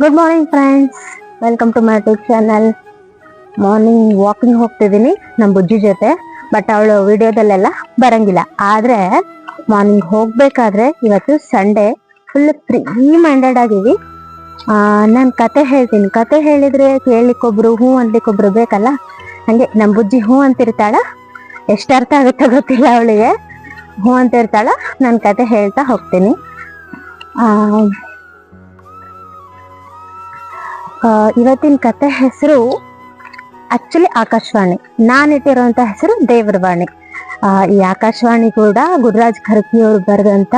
Good morning friends welcome to my YouTube channel morning walking ಹೋಗ್ತಿದ್ದೀನಿ ನಮ್ಮ ಬುಜ್ಜಿ ಜೊತೆ. But ಅವಳು ವಿಡಿಯೋದಲ್ಲೆಲ್ಲ ಬರಂಗಿಲ್ಲ. ಆದರೆ ಮಾರ್ನಿಂಗ್ ಹೋಗಬೇಕಾದ್ರೆ ಇವತ್ತು ಸಂಡೇ ಫುಲ್ ಫ್ರೀ ಮೈಂಡೆಡ್ ಆಗಿವಿ ನಾನು ಕತೆ ಹೇಳ್ತೀನಿ. ಕತೆ ಹೇಳಿದರೆ ಕೇಳಲಿಕ್ಕೊಬ್ರು ಹ್ಞೂ ಅನ್ಲಿಕ್ಕೊಬ್ರು ಬೇಕಲ್ಲ? ಹಂಗೆ ನಮ್ಮ ಬುಜ್ಜಿ ಹ್ಞೂ ಅಂತಿರ್ತಾಳ. ಎಷ್ಟು ಅರ್ಥ ಆಗುತ್ತೋ ಗೊತ್ತಿಲ್ಲ ಅವಳಿಗೆ. ಹ್ಞೂ ಅಂತ ಇರ್ತಾಳ ನಾನು ಕತೆ ಹೇಳ್ತಾ ಹೋಗ್ತೀನಿ. ಇವತ್ತಿನ ಕತೆ ಹೆಸರು ಆಕ್ಚುಲಿ ಆಕಾಶವಾಣಿ. ನಾನು ಇಟ್ಟಿರುವಂತ ಹೆಸರು ದೇವರವಾಣಿ. ಈ ಆಕಾಶವಾಣಿ ಕೂಡ ಗುರುರಾಜ್ ಖರ್ಗಿಯವರು ಬರೆದಂತ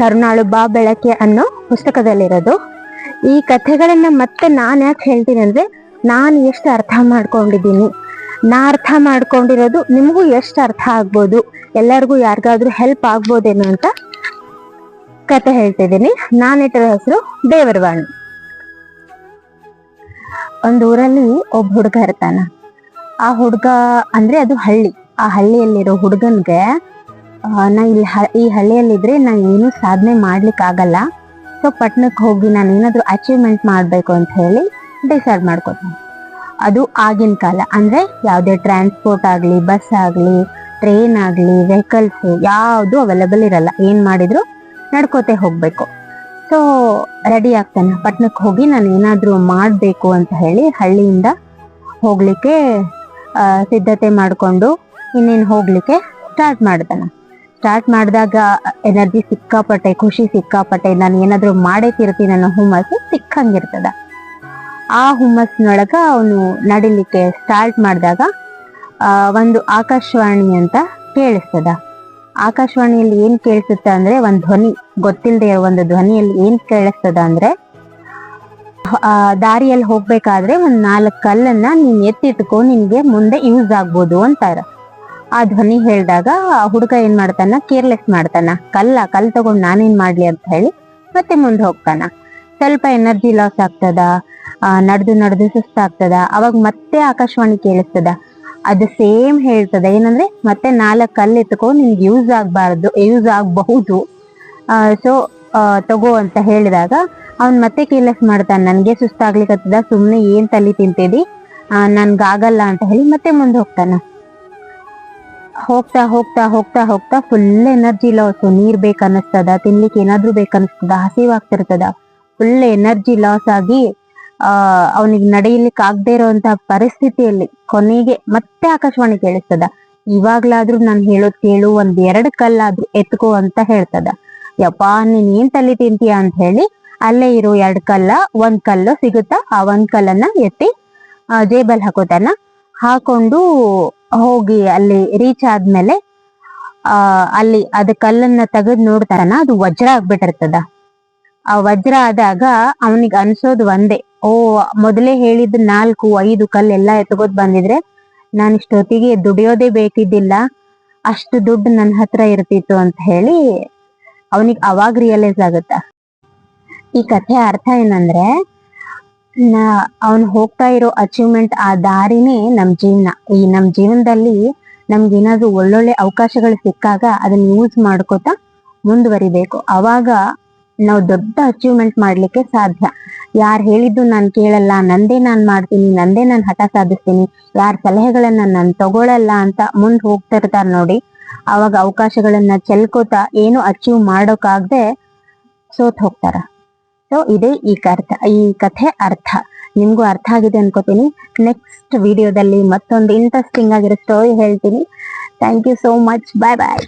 ಕರುಣಾಳು ಬಾ ಬೆಳಕೆ ಅನ್ನೋ ಪುಸ್ತಕದಲ್ಲಿರೋದು. ಈ ಕಥೆಗಳನ್ನ ಮತ್ತೆ ನಾನು ಯಾಕೆ ಹೇಳ್ತೀನಿ ಅಂದ್ರೆ, ನಾನು ಎಷ್ಟು ಅರ್ಥ ಮಾಡ್ಕೊಂಡಿದ್ದೀನಿ. ನಾ ಅರ್ಥ ಮಾಡ್ಕೊಂಡಿರೋದು ನಿಮಗೂ ಎಷ್ಟು ಅರ್ಥ ಆಗ್ಬೋದು, ಎಲ್ಲರಿಗೂ ಯಾರಿಗಾದ್ರೂ ಹೆಲ್ಪ್ ಆಗ್ಬೋದೇನೋ ಅಂತ ಕತೆ ಹೇಳ್ತಿದ್ದೀನಿ. ನಾನಿಟ್ಟಿರೋ ಹೆಸರು ದೇವರವಾಣಿ. ಒಂದ್ ಊರಲ್ಲಿ ಒಬ್ಬ ಹುಡುಗ ಇರ್ತಾನ. ಆ ಹುಡುಗ ಅಂದ್ರೆ ಅದು ಹಳ್ಳಿ. ಆ ಹಳ್ಳಿಯಲ್ಲಿರೋ ಹುಡುಗನ್ಗೆ ನಾ ಇಲ್ಲಿ ಈ ಹಳ್ಳಿಯಲ್ಲಿದ್ರೆ ನಾ ಏನು ಸಾಧನೆ ಮಾಡ್ಲಿಕ್ಕೆ ಆಗಲ್ಲ. ಸೊ ಪಟ್ಣಕ್ಕೆ ಹೋಗಿ ನಾನು ಏನಾದರೂ ಅಚೀವ್ಮೆಂಟ್ ಮಾಡಬೇಕು ಅಂತ ಹೇಳಿ ಡಿಸೈಡ್ ಮಾಡ್ಕೊತಾನೆ. ಅದು ಆಗಿನ ಕಾಲ. ಅಂದ್ರೆ ಯಾವುದೇ ಟ್ರಾನ್ಸ್ಪೋರ್ಟ್ ಆಗಲಿ ಬಸ್ ಆಗಲಿ ಟ್ರೈನ್ ಆಗಲಿ ವೆಹಿಕಲ್ಸ್ ಯಾವುದು ಅವೈಲೇಬಲ್ ಇರಲ್ಲ. ಏನು ಮಾಡಿದ್ರು ನಡ್ಕೋತೆ ಹೋಗ್ಬೇಕು. ಸೊ ರೆಡಿ ಆಗ್ತಾನೆ. ಪಟ್ಣಕ್ಕೆ ಹೋಗಿ ನಾನು ಏನಾದರೂ ಮಾಡಬೇಕು ಅಂತ ಹೇಳಿ ಹಳ್ಳಿಯಿಂದ ಹೋಗಲಿಕ್ಕೆ ಸಿದ್ಧತೆ ಮಾಡಿಕೊಂಡು ಇನ್ನೇನು ಹೋಗಲಿಕ್ಕೆ ಸ್ಟಾರ್ಟ್ ಮಾಡ್ತಾನೆ. ಸ್ಟಾರ್ಟ್ ಮಾಡಿದಾಗ ಎನರ್ಜಿ ಸಿಕ್ಕಾಪಟ್ಟೆ, ಖುಷಿ ಸಿಕ್ಕಾಪಟ್ಟೆ, ನಾನು ಏನಾದರೂ ಮಾಡೇ ತಿರ್ತೀನಿ ಅನ್ನೋ ಹುಮ್ಮಸ್ಸು ಸಿಕ್ಕಂಗಿರ್ತದ. ಆ ಹುಮ್ಮಸ್ನೊಳಗ ಅವನು ನಡಿಲಿಕ್ಕೆ ಸ್ಟಾರ್ಟ್ ಮಾಡಿದಾಗ ಒಂದು ಆಕಾಶವಾಣಿ ಅಂತ ಕೇಳಿಸ್ತದ. ಆಕಾಶವಾಣಿಯಲ್ಲಿ ಏನ್ ಕೇಳಿಸುತ್ತೆ ಅಂದ್ರೆ ಒಂದ್ ಧ್ವನಿ ಗೊತ್ತಿಲ್ಲದೆ ಒಂದು ಧ್ವನಿಯಲ್ಲಿ ಏನ್ ಕೇಳಿಸ್ತದ ಅಂದ್ರೆ ಆ, ದಾರಿಯಲ್ಲಿ ಹೋಗ್ಬೇಕಾದ್ರೆ ಒಂದ್ ನಾಲ್ಕು ಕಲ್ಲನ್ನ ನೀನ್ ಎತ್ತಿಟ್ಕೊ ನಿನ್ಗೆ ಮುಂದೆ ಯೂಸ್ ಆಗ್ಬೋದು ಅಂತಾರ. ಆ ಧ್ವನಿ ಹೇಳಿದಾಗ ಆ ಹುಡುಗ ಏನ್ ಮಾಡ್ತಾನ ಕೇರ್ಲೆಸ್ ಮಾಡ್ತಾನ. ಕಲ್ಲ ಕಲ್ ತಗೊಂಡ್ ನಾನೇನ್ ಮಾಡ್ಲಿ ಅಂತ ಹೇಳಿ ಮತ್ತೆ ಮುಂದೆ ಹೋಗ್ತಾನ. ಸ್ವಲ್ಪ ಎನರ್ಜಿ ಲಾಸ್ ಆಗ್ತದ ನಡೆದು ನಡೆದು ಸುಸ್ತಾಗ್ತದ. ಅವಾಗ ಮತ್ತೆ ಆಕಾಶವಾಣಿ ಕೇಳಿಸ್ತದ. ಅದು ಸೇಮ್ ಹೇಳ್ತದ. ಏನಂದ್ರೆ ಮತ್ತೆ ನಾಲ್ಕು ಕಲ್ಲು ಎತ್ಕೊಂಡು ನಿನ್ಗೆ ಯೂಸ್ ಆಗ್ಬಾರ್ದು ಯೂಸ್ ಆಗಬಹುದು. ಸೊ ತಗೋ ಅಂತ ಹೇಳಿದಾಗ ಅವ್ನ್ ಮತ್ತೆ ಕೇರ್ಲೆಸ್ ಮಾಡ್ತಾನೆ ನನ್ಗೆ ಸುಸ್ತಾಗ್ಲಿಕ್ಕತ್ತದ ಸುಮ್ನೆ ಏನ್ ತಲೆ ತಿಂತಿದಿ? ಆ, ನನ್ಗಾಗಲ್ಲ ಅಂತ ಹೇಳಿ ಮತ್ತೆ ಮುಂದೆ ಹೋಗ್ತಾನ. ಹೋಗ್ತಾ ಹೋಗ್ತಾ ಹೋಗ್ತಾ ಹೋಗ್ತಾ ಫುಲ್ ಎನರ್ಜಿ ಲಾಸ್ ನೀರ್ ಬೇಕನ್ನಿಸ್ತದ ತಿನ್ಲಿಕ್ಕೆ ಏನಾದ್ರೂ ಬೇಕನ್ನಿಸ್ತದ ಹಸಿವಾಗ್ತಿರ್ತದ. ಫುಲ್ ಎನರ್ಜಿ ಲಾಸ್ ಆಗಿ ಆ, ಅವನಿಗೆ ನಡೆಯಲಿಕ್ಕೆ ಆಗದೆ ಇರುವಂತಹ ಪರಿಸ್ಥಿತಿಯಲ್ಲಿ ಕೊನೆಗೆ ಮತ್ತೆ ಆಕಾಶವಾಣಿ ಕೇಳಿಸ್ತದ. ಇವಾಗ್ಲಾದ್ರೂ ನಾನು ಹೇಳೋದ್ ಕೇಳು, ಒಂದ್ ಎರಡ್ ಕಲ್ಲಾದ್ರೂ ಎತ್ಕೋ ಅಂತ ಹೇಳ್ತದ. ಯಪ್ಪಾ, ನೀನ್ ಏನ್ ತಲೆ ತಿಂತೀಯ ಅಂತ ಹೇಳಿ, ಅಲ್ಲೇ ಇರೋ ಎರಡ್ ಕಲ್ಲ, ಒಂದ್ ಕಲ್ಲು ಸಿಗುತ್ತಾ, ಆ ಒಂದ್ ಕಲ್ಲನ್ನ ಎತ್ತಿ ಜೇಬಲ್ ಹಾಕೋತಾನ. ಹಾಕೊಂಡು ಹೋಗಿ ಅಲ್ಲಿ ರೀಚ್ ಆದ್ಮೇಲೆ, ಆ, ಅಲ್ಲಿ ಅದ ಕಲ್ಲನ್ನ ತೆಗೆದ್ ನೋಡ್ತಾನ, ಅದು ವಜ್ರ ಆಗ್ಬಿಟ್ಟಿರ್ತದ. ಆ ವಜ್ರ ಆದಾಗ ಅವನಿಗೆ ಅನ್ಸೋದು ಒಂದೇ ಓ, ಮೊದಲೇ ಹೇಳಿದ ನಾಲ್ಕು, ಐದು ಕಲ್ಲೆಲ್ಲ ಎತ್ಕೋದ್ ಬಂದಿದ್ರೆ ನಾನು ಇಷ್ಟೊತ್ತಿಗೆ ದುಡಿಯೋದೇ ಬೇಕಿದ್ದಿಲ್ಲ. ಅಷ್ಟು ದುಡ್ಡು ನನ್ನ ಹತ್ರ ಇರ್ತಿತ್ತು ಅಂತ ಹೇಳಿ ಅವನಿಗೆ ಅವಾಗ ರಿಯಲೈಸ್ ಆಗುತ್ತ? ಈ ಕಥೆ ಅರ್ಥ ಏನಂದ್ರೆ ಅವನು ಹೋಗ್ತಾ ಇರೋ ಅಚೀವ್ಮೆಂಟ್ ಆ ದಾರಿನೇ ನಮ್ ಜೀವನ. ಈ ನಮ್ ಜೀವನದಲ್ಲಿ ನಮ್ಗೆ ಏನಾದ್ರು ಒಳ್ಳೊಳ್ಳೆ ಅವಕಾಶಗಳು ಸಿಕ್ಕಾಗ ಅದನ್ನ ಯೂಸ್ ಮಾಡ್ಕೋತಾ ಮುಂದುವರಿಬೇಕು. ಅವಾಗ ನಾವು ದೊಡ್ಡ ಅಚೀವ್ಮೆಂಟ್ ಮಾಡ್ಲಿಕ್ಕೆ ಸಾಧ್ಯ. ಯಾರ್ ಹೇಳಿದ್ದು ನಾನು ಕೇಳಲ್ಲ, ನಂದೇ ನಾನ್ ಮಾಡ್ತೀನಿ, ನಂದೇ ನಾನು ಹಠ ಸಾಧಿಸ್ತೀನಿ, ಯಾರ ಸಲಹೆಗಳನ್ನ ನಾನು ತಗೊಳಲ್ಲ ಅಂತ ಮುಂದ್ ಹೋಗ್ತಾ ಇರ್ತಾರ ನೋಡಿ. ಅವಾಗ ಅವಕಾಶಗಳನ್ನ ಚೆಲ್ಕೋತಾ ಏನು ಅಚೀವ್ ಮಾಡೋಕಾಗ್ದೆ ಸೋತ್ ಹೋಗ್ತಾರ. ಸೊ ಇದೇ ಈ ಅರ್ಥ ಈ ಕಥೆ ಅರ್ಥ. ನಿಮ್ಗೂ ಅರ್ಥ ಆಗಿದೆ ಅನ್ಕೋತೀನಿ. ನೆಕ್ಸ್ಟ್ ವಿಡಿಯೋದಲ್ಲಿ ಮತ್ತೊಂದು ಇಂಟ್ರೆಸ್ಟಿಂಗ್ ಆಗಿರೋ ಸ್ಟೋರಿ ಹೇಳ್ತೀನಿ. Thank you so much bye bye